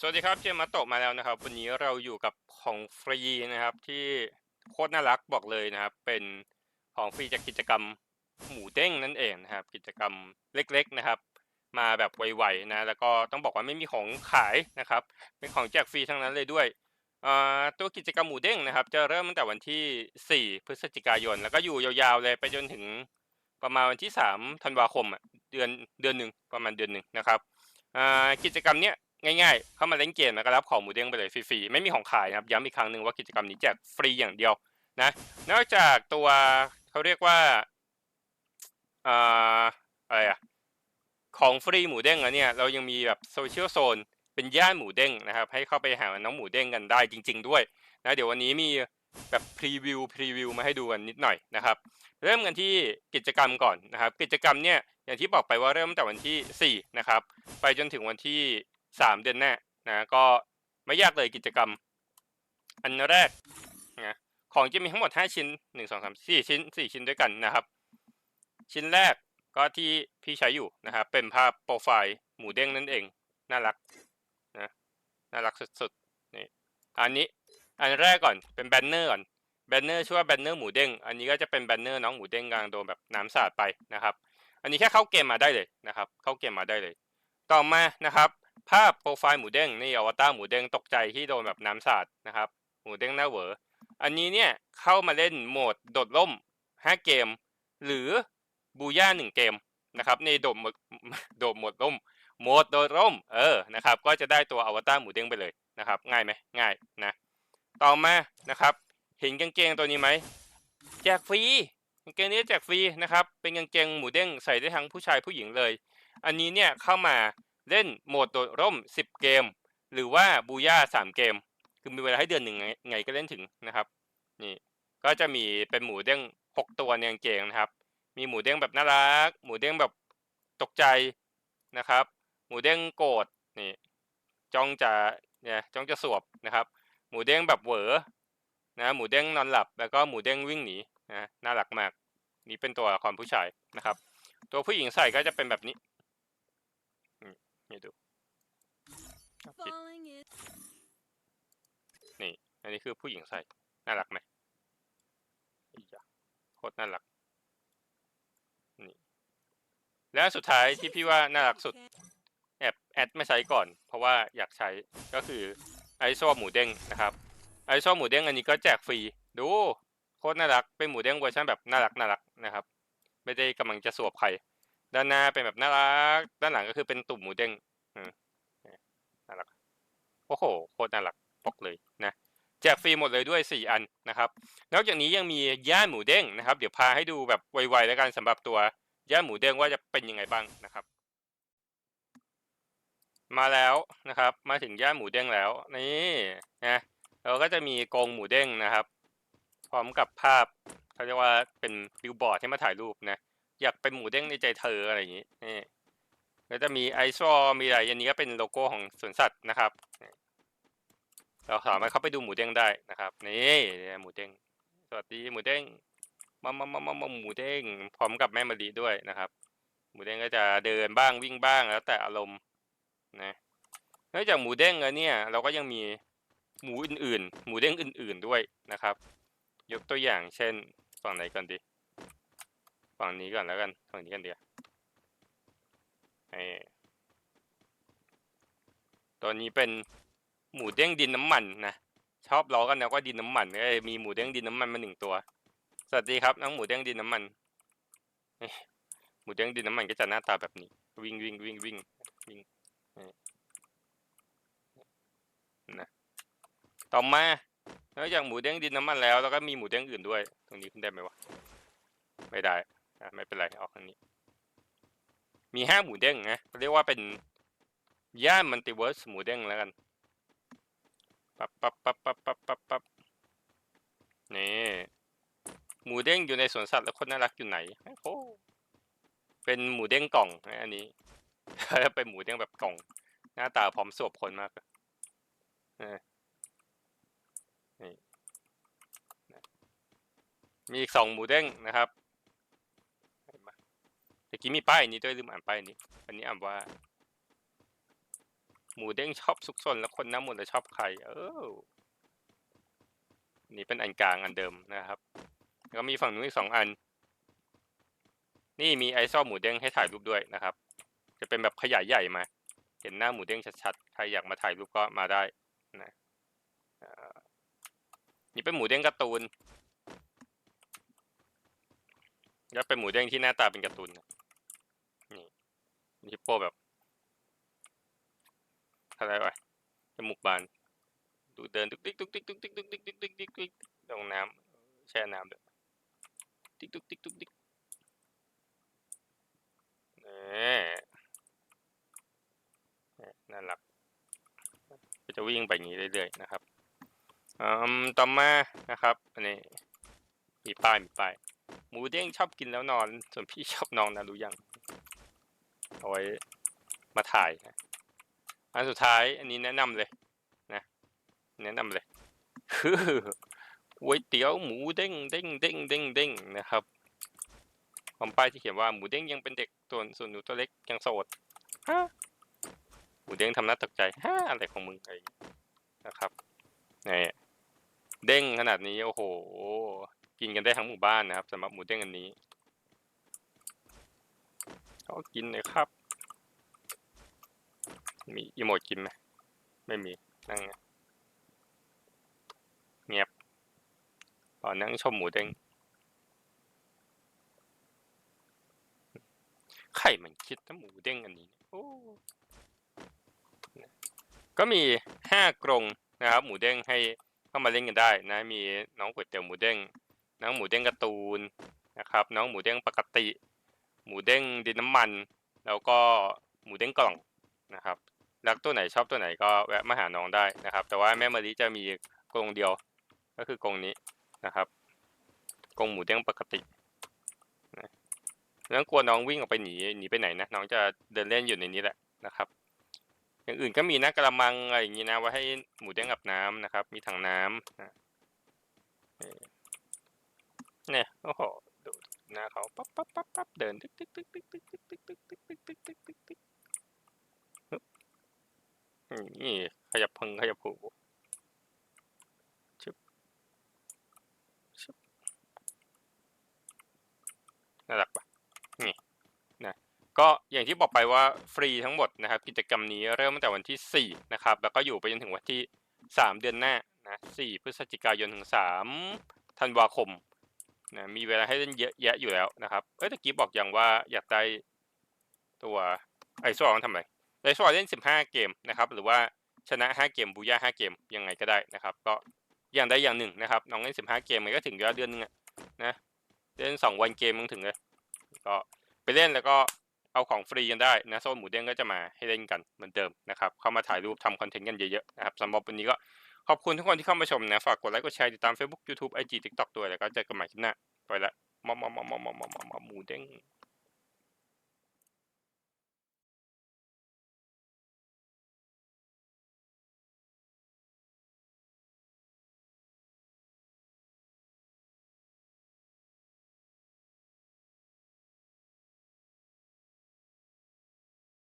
สวัสดีครับเจมส์มาโตะมาแล้วนะครับ วันนี้เราอยู่กับของฟรีนะครับ ที่โคตรน่ารักบอกเลยนะครับ เป็นของฟรีจากกิจกรรมหมูเด้งนั่นเองนะครับ กิจกรรมเล็ก ๆนะครับ มาแบบไวๆนะแล้วก็ต้องบอกว่าไม่มีของขายนะครับ เป็นของแจกฟรีทั้งนั้นเลยด้วยตัวกิจกรรมหมูเด้งนะครับ จะเริ่มตั้งแต่วันที่ 4 พฤศจิกายน แล้วก็อยู่ยาวๆเลยไปจนถึงประมาณวันที่ 3 ธันวาคมอะเดือนเดือนหนึ่งประมาณเดือนหนึ่งนะครับกิจกรรมเนี้ย ง่ายๆ เข้ามาเล่นเกมแล้วก็รับของหมูเด้งไปเลยฟรีๆ ไม่มีของขายนะครับ ย้ำอีกครั้งหนึ่งว่ากิจกรรมนี้แจกฟรีอย่างเดียวนะ นอกจากตัวเขาเรียกว่าอะไรอะของฟรีหมูเด้งแล้วเนี่ย เรายังมีแบบโซเชียลโซนเป็นย่านหมูเด้งนะครับ ให้เข้าไปหาน้องหมูเด้งกันได้จริง ๆ ด้วยนะเดี๋ยววันนี้มีแบบพรีวิวพรีวิวมาให้ดูกันนิดหน่อยนะครับ เริ่มกันที่กิจกรรมก่อนนะครับ กิจกรรมเนี่ยอย่างที่บอกไปว่าเริ่มตั้งแต่วันที่ 4 นะครับ ไปจนถึงวันที่ 3เดือนหน้านะก็ไม่ยากเลยกิจกรรม อันแรกนะของจะมีทั้งหมด5ชิ้น1 2 3 4ชิ้น4ชิ้นด้วยกันนะครับ ชิ้นแรกก็ที่พี่ใช้อยู่นะครับเป็นภาพโปรไฟล์หมูเด้งนั่นเอง น่ารักนะน่ารักสุดๆนี่อันนี้อันแรกก่อนเป็นแบนเนอร์ก่อนแบนเนอร์ชื่อว่าแบนเนอร์หมูเด้งอันนี้ก็จะเป็นแบนเนอร์น้องหมูเด้งกลังโดนแบบน้ำสาดไปนะครับ อันนี้แค่เข้าเกมมาได้เลยนะครับ เข้าเกมมาได้เลย ต่อมานะครับ ภาพโปรไฟล์หมูเด้งนี่อวตารหมูเด้งตกใจที่โดนแบบน้ำสาดนะครับ หมูเด้งหน้าเหวออันนี้เนี่ยเข้ามาเล่นโหมดโดดร่ม 5 เกม หรือบูย่า1เกมนะครับในโดดหมดโดดหมดร่มโหมดโดดร่มเออนะครับ ก็จะได้ตัวอวตารหมูเด้งไปเลยนะครับ ง่ายไหมง่ายนะต่อมานะครับ เห็นกางเกงตัวนี้ไหมแจกฟรีกางเกงนี้แจกฟรีนะครับเป็นกางเกงหมูเด้งใส่ได้ทั้งผู้ชายผู้หญิงเลย อันนี้เนี่ยเข้ามา เล่นโหมดโดดร่ม 10 เกม หรือว่าบูย่า3 เกม คือมีเวลาให้เดือนหนึ่งไงไงก็เล่นถึงนะครับ นี่ก็จะมีเป็นหมูเด้ง 6 ตัวในกางเกงนะครับ มีหมูเด้งแบบน่ารัก หมูเด้งแบบตกใจนะครับ หมูเด้งโกรธนี่จ้องจะเนี่ยจ้องจะสวบนะครับ หมูเด้งแบบเหวอนะหมูเด้งนอนหลับแล้วก็หมูเด้งวิ่งหนีนะน่ารักมาก นี่เป็นตัวละครผู้ชายนะครับ ตัวผู้หญิงใส่ก็จะเป็นแบบนี้ นี่ดูเอาผิด Falling in. นี่ อันนี้คือผู้หญิงใส่ น่ารักไหมอียะโคตรน่ารัก นี่ แล้วสุดท้ายที่พี่ว่าน่ารักสุด แอบแอดไม่ใช้ก่อน เพราะว่าอยากใช้ ก็คือไอโซหมูเด้งนะครับ ไอโซหมูเด้งอันนี้ก็แจกฟรี ดู โคตรน่ารัก เป็นหมูเด้งเวอร์ชันแบบน่ารักน่ารักนะครับ ไม่ได้กำลังจะสวบใคร ด้านหน้าเป็นแบบน่ารัก ด้านหลังก็คือเป็นตุ่มหมูเด้งอืมน่ารัก โอ้โห โคตรน่ารักบอกเลยนะแจกฟรีหมดเลยด้วย 4 อันนะครับ นอกจากนี้ยังมีย่านหมูเด้งนะครับ เดี๋ยวพาให้ดูแบบไวๆแล้วกันสำหรับตัวย่านหมูเด้งว่าจะเป็นยังไงบ้างนะครับ มาแล้วนะครับ มาถึงย่านหมูเด้งแล้ว นี่นะเราก็จะมีกรงหมูเด้งนะครับ พร้อมกับภาพเขาเรียกว่าเป็นบิลบอร์ดที่มาถ่ายรูปนะ อยากเป็นหมูเด้งในใจเธออะไรอย่างนี้นี่แล้วจะมีไอซอมีอะไรอันนี้ก็เป็นโลโก้ของสวนสัตว์นะครับ เราสามารถเข้าไปดูหมูเด้งได้นะครับนี่หมูเด้งสวัสดีหมูเด้งมามามามามาหมูเด้งพร้อมกับแม่มะลิด้วยนะครับ หมูเด้งก็จะเดินบ้างวิ่งบ้างแล้วแต่อารมณ์นะนอกจากหมูเด้งแล้วเนี่ย เราก็ยังมีหมูอื่นๆ หมูเด้งอื่น ๆด้วยนะครับ ยกตัวอย่างเช่นฝั่งไหนก่อนดี ฝั่งนี้ก่อนแล้วกันฝั่งนี้กันเดียวเออตัวนี้เป็นหมูเด้งดินน้ำมันนะชอบล้อกันนะว่าดินน้ำมันเอ้ยมีหมูเด้งดินน้ำมันมาหนึ่งตัว สวัสดีครับน้องหมูเด้งดินน้ำมันหมูเด้งดินน้ำมันก็จะหน้าตาแบบนี้ วิ่งวิ่งวิ่งวิ่งวิ่งนะต่อมานอกจากหมูเด้งดินน้ำมันแล้วเราก็มีหมูเด้งอื่นด้วย ตรงนี้ขึ้นได้ไหมวะไม่ได้ อะไม่เป็นไรออกทางนี้ มีห้าหมูเด้งนะเรียกว่าเป็นย่านมัลติเวิร์สหมูเด้งแล้วกันปั๊บปั๊บปั๊บปั๊บปั๊บปั๊บปั๊บนี่หมูเด้งอยู่ในสวนสัตว์แล้วคนน่ารักอยู่ไหนโอ้เป็นหมูเด้งกล่องนะอันนี้เป็นหมูเด้งแบบกล่อง หน้าตาพร้อมสวบคนมากเลยเออนี่มีอีกสองหมูเด้งนะครับ อกี้มีป้ายนี้ด้วยลืมอ่านป้ายนี้ อันนี้อ่านว่า หมูเด้งชอบซุกซนแล้วคนน้ามุนแล้วชอบใคร เออนี่เป็นอันกลางอันเดิมนะครับแล้วก็มีฝั่งนู้นอีกสองอัน นี่มีไอซอหมูเด้งให้ถ่ายรูปด้วยนะครับ จะเป็นแบบขยายใหญ่มา เห็นหน้าหมูเด้งชัดๆ ใครอยากมาถ่ายรูปก็มาได้นะนี่เป็นหมูเด้งการ์ตูนแล้วเป็นหมูเด้งที่หน้าตาเป็นการ์ตูนนะ ฮิปโปแบบอะไรวะจมูกบาน ดูเดินดุกดิกดุกดิกดุกดิกดุกดิกดุกดิกดุกดิกลงน้ำแช่น้ำด้วยดิกดุกดิกดุกดิกนี่นี่น่ารักก็จะวิ่งไปอย่างนี้เรื่อยๆนะครับอืมต่อมานะครับอันนี้มีป้ายมีป้ายหมูเด้งชอบกินแล้วนอน ส่วนพี่ชอบนอนนะรู้ยัง เอาไว้มาถ่ายนะอันสุดท้ายอันนี้แนะนำเลยนะ แนะนำเลยคือก๋วยเตี๋ยวหมูเด้งเด้งเด้งเด้งเด้งนะครับพร้อมป้ายที่เขียนว่าหมูเด้งยังเป็นเด็กส่วนส่วนหนูตัวเล็กยังโสดฮะหมูเด้งทำหน้าตกใจฮะอะไรของมึงอะไรนะครับนี่เด้งขนาดนี้โอ้โห กินกันได้ทั้งหมู่บ้านนะครับสำหรับหมูเด้งอันนี้ ก็กินเลยครับ มีอีโมดกินไหมไม่มีนั่งเงียบตอนนั่งชมหมูเด้งใครมันคิดนะหมูเด้งอันนี้โอ้ก็มีห้ากรงนะครับ หมูเด้งให้เข้ามาเล่นกันได้นะ มีน้องก๋วยเตี๋ยวหมูเด้งน้องหมูเด้งการ์ตูนนะครับ น้องหมูเด้งปกติ หมูเด้งดินน้ำมัน แล้วก็หมูเด้งกล่องนะครับรักตัวไหนชอบตัวไหนก็แวะมาหาน้องได้นะครับ แต่ว่าแม่มะลิจะมีกรงเดียว ก็คือกรงนี้นะครับกรงหมูเด้งปกตินะแล้วกลัวน้องวิ่งออกไปหนีหนีไปไหนนะ น้องจะเดินเล่นอยู่ในนี้แหละนะครับ อย่างอื่นก็มีนะกระมังอะไรอย่างนี้นะไว้ให้หมูเด้งอาบน้ำนะครับ มีถังน้ำนะเนี่ยโอ้โห น้าเขาปั๊บปั๊บปั๊บปั๊บเดินตึ๊กตึ๊กตึ๊กตึ๊กตึ๊กตึ๊กตึ๊กตึ๊กตึ๊กตึ๊กตึ๊กตึ๊กตึ๊กตึ๊กนี่ขยับพึงขยับหูชึบชึบน่ารักปะนี่นะก็อย่างที่บอกไปว่าฟรีทั้งหมดนะครับ กิจกรรมนี้เริ่มตั้งแต่วันที่ 4 นะครับ แล้วก็อยู่ไปจนถึงวันที่ 3 เดือนหน้านะ4พฤศจิกายนถึง 3 ธันวาคม นะมีเวลาให้เล่นเยอะแยะอยู่แล้วนะครับ เอ้ยตะกี้บอกอย่างว่าอยากได้ตัวไอซ์วอลทำไมไอซ์วอลเล่น 15 เกมนะครับ หรือว่าชนะ 5 เกมบูย่า5เกมยังไงก็ได้นะครับ ก็อย่างใดอย่างหนึ่งนะครับ น้องเล่น 15 เกมมันก็ถึงยอดเดือนนึงอะนะเล่นสองวันเกมมึงถึงเลยก็ไปเล่นแล้วก็เอาของฟรีกันได้นะโซนหมูเด้งก็จะมาให้เล่นกันเหมือนเดิมนะครับ เข้ามาถ่ายรูปทำคอนเทนต์กันเยอะๆนะครับสำหรับวันนี้ก็ ขอบคุณทุกคนที่เข้ามาชมนะ ฝากกดไลค์ กดแชร์ ติดตาม Facebook YouTube IG TikTok ด้วย แล้วก็เจอกันใหม่คลิปหน้า ไปละมอมมอมมอมมอมมอมหมูเด้ง